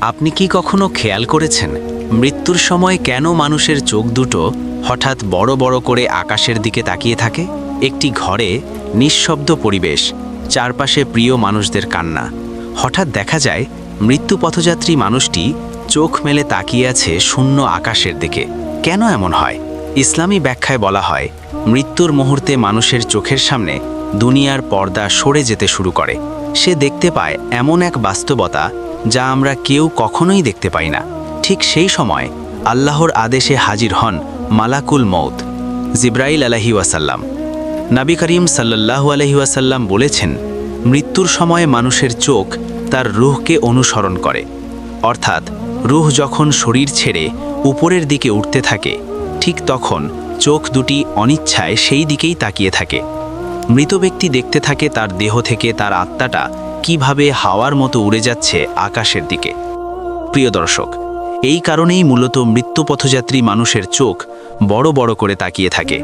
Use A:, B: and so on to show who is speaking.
A: আপনি কি কখনো খেয়াল করেছেন মৃত্যুর সময় কেন মানুষের চোখ দুটো হঠাৎ বড় বড় করে আকাশের দিকে তাকিয়ে থাকে? একটি ঘরে নিঃশব্দ পরিবেশ, চারপাশে প্রিয় মানুষদের কান্না। হঠাৎ দেখা যায় মৃত্যু পথযাত্রী মানুষটি চোখ মেলে তাকিয়ে আছে শূন্য আকাশের দিকে। কেন এমন হয়? ইসলামী ব্যাখ্যায় বলা হয়, মৃত্যুর মুহূর্তে মানুষের চোখের সামনে দুনিয়ার পর্দা সরে যেতে শুরু করে। সে দেখতে পায় এমন এক বাস্তবতা যা আমরা কেউ কখনোই দেখতে পাই না। ঠিক সেই সময় আল্লাহর আদেশে হাজির হন মালাকুল মৌত জিব্রাইল আলহি ওয়াসাল্লাম। নাবি করিম সাল্লাহু আলহি ওয়াসাল্লাম বলেছেন, মৃত্যুর সময় মানুষের চোখ তার রুহকে অনুসরণ করে। অর্থাৎ রুহ যখন শরীর ছেড়ে উপরের দিকে উঠতে থাকে, ঠিক তখন চোখ দুটি অনিচ্ছায় সেই দিকেই তাকিয়ে থাকে। মৃত ব্যক্তি দেখতে থাকে তার দেহ থেকে তার আত্মাটা কীভাবে হাওয়ার মতো উড়ে যাচ্ছে আকাশের দিকে। প্রিয় দর্শক, এই কারণেই মূলত মৃত্যুপথযাত্রী মানুষের চোখ বড় বড় করে তাকিয়ে থাকে।